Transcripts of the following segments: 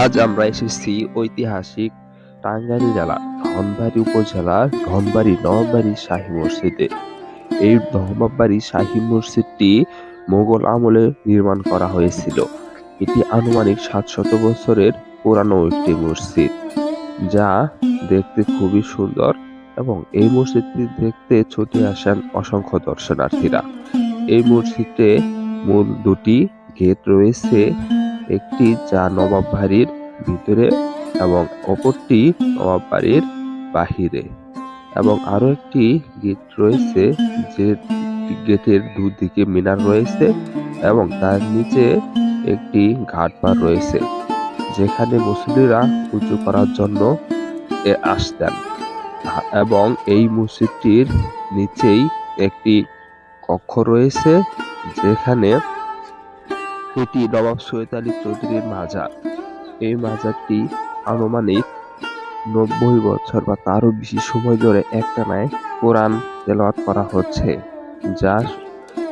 আজ আমরা এসেছি ঐতিহাসিক টাঙ্গাইল জেলা, ধনবাড়ি উপজেলার ধনবাড়ি নবাবাড়ি শাহী মসজিদে। এই নবাবাড়ি শাহী মসজিদটি মোগল আমলে নির্মাণ করা হয়েছিল। এটি আনুমানিক সাতশত বছরের পুরানো একটি মসজিদ, যা দেখতে খুবই সুন্দর এবং এই মসজিদটি দেখতে ছুটে আসেন অসংখ্য দর্শনার্থীরা। এই মসজিদে মূল দুটি গেট রয়েছে একটি যা নবাব বাড়ির ভিতরে এবং অপরটি নবাব বাড়ির বাহিরে। এবং আরও একটি গেট রয়েছে যে গেটের দুদিকে মিনার রয়েছে এবং তার নিচে একটি ঘাটপার রয়েছে, যেখানে মুসলিরা উঁচু করার জন্য আসতেন। এবং এই মসজিদটির নিচেই একটি কক্ষ রয়েছে, যেখানে এটি নবাব সৈয়দ আলী চৌধুরীর মাজার। এই মাজারটি আনুমানিক নব্বই বছর বা তারও বেশি সময় ধরে একটানায় কোরআন তেলাওয়াত করা হচ্ছে, যা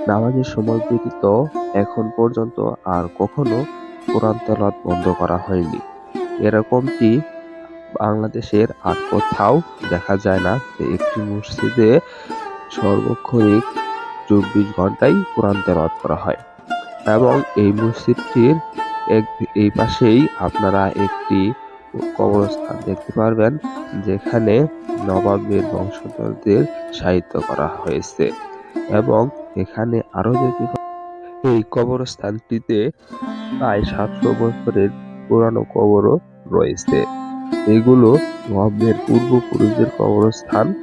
নামাজের সময় ব্যতীত এখন পর্যন্ত আর কখনো কোরআন তেলাওয়াত বন্ধ করা হয়নি। এরকমটি বাংলাদেশের আর কোথাও দেখা যায় না যে একটি মসজিদে সর্বক্ষণিক চব্বিশ ঘন্টাই কোরআন তেলাওয়াত করা হয়। এবং এই মসজিদটির এক, এই পাশেই আপনারা একটি কবরস্থান দেখতে পারবেন, যেখানে নবাবের বংশধরদের সাহিত্য করা হয়েছে। এবং এখানে আরও দেখতে এই কবরস্থানটিতে প্রায় সাতশো বছরের পুরানো কবরও রয়েছে। এগুলো নবাবের পূর্বপুরুষদের কবরস্থান,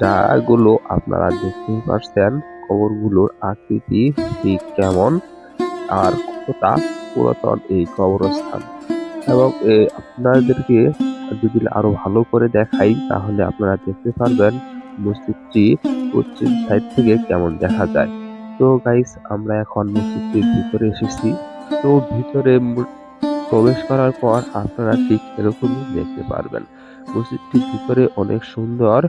যাগুলো আপনারা দেখতেই পারছেন। কবরগুলোর আকৃতি ঠিক কেমন? আর কতটা পুরাতন এই কবরস্থান? এবং আপনাদেরকে যদি আরও ভালো করে দেখাই, তাহলে আপনারা দেখতে পারবেন মসজিদটি পশ্চিম সাইড থেকে কেমন দেখা যায়। তো গাইস আমরা এখন মসজিদটির ভিতরে এসেছি। তো, ভিতরে প্রবেশ করার পর আপনারা ঠিক এরকমই দেখতে পারবেন। মসজিদটির ভিতরে অনেক সুন্দর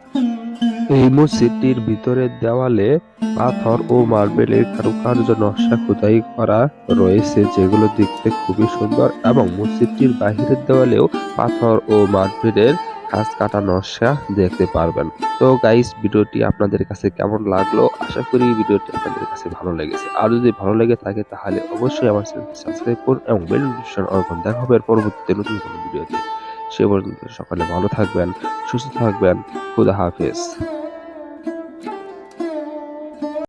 এই মসজিদটির ভিতরের দেওয়ালে পাথর ও মার্বেলের কারুকার্য নকশা খোদাই করা রয়েছে, যেগুলো দেখতে খুবই সুন্দর এবং মসজিদটির বাহিরের দেওয়ালেও পাথর ও মার্বেলের কাজ কাটা নকশা দেখতে পারবেন। তো গাইস ভিডিওটি আপনাদের কাছে কেমন লাগল? আশা করি ভিডিওটি আপনাদের কাছে ভালো লেগেছে। আর যদি ভালো লেগে থাকে, তাহলে অবশ্যই আমার চ্যানেলটি সাবস্ক্রাইব করুন এবং বেল নোটিফিকেশন অন দেখা হবে পরবর্তীতে নতুন কোনো ভিডিওতে। সে পর্যন্ত সকালে ভালো থাকবেন, সুস্থ থাকবেন, খুদা হাফেজ।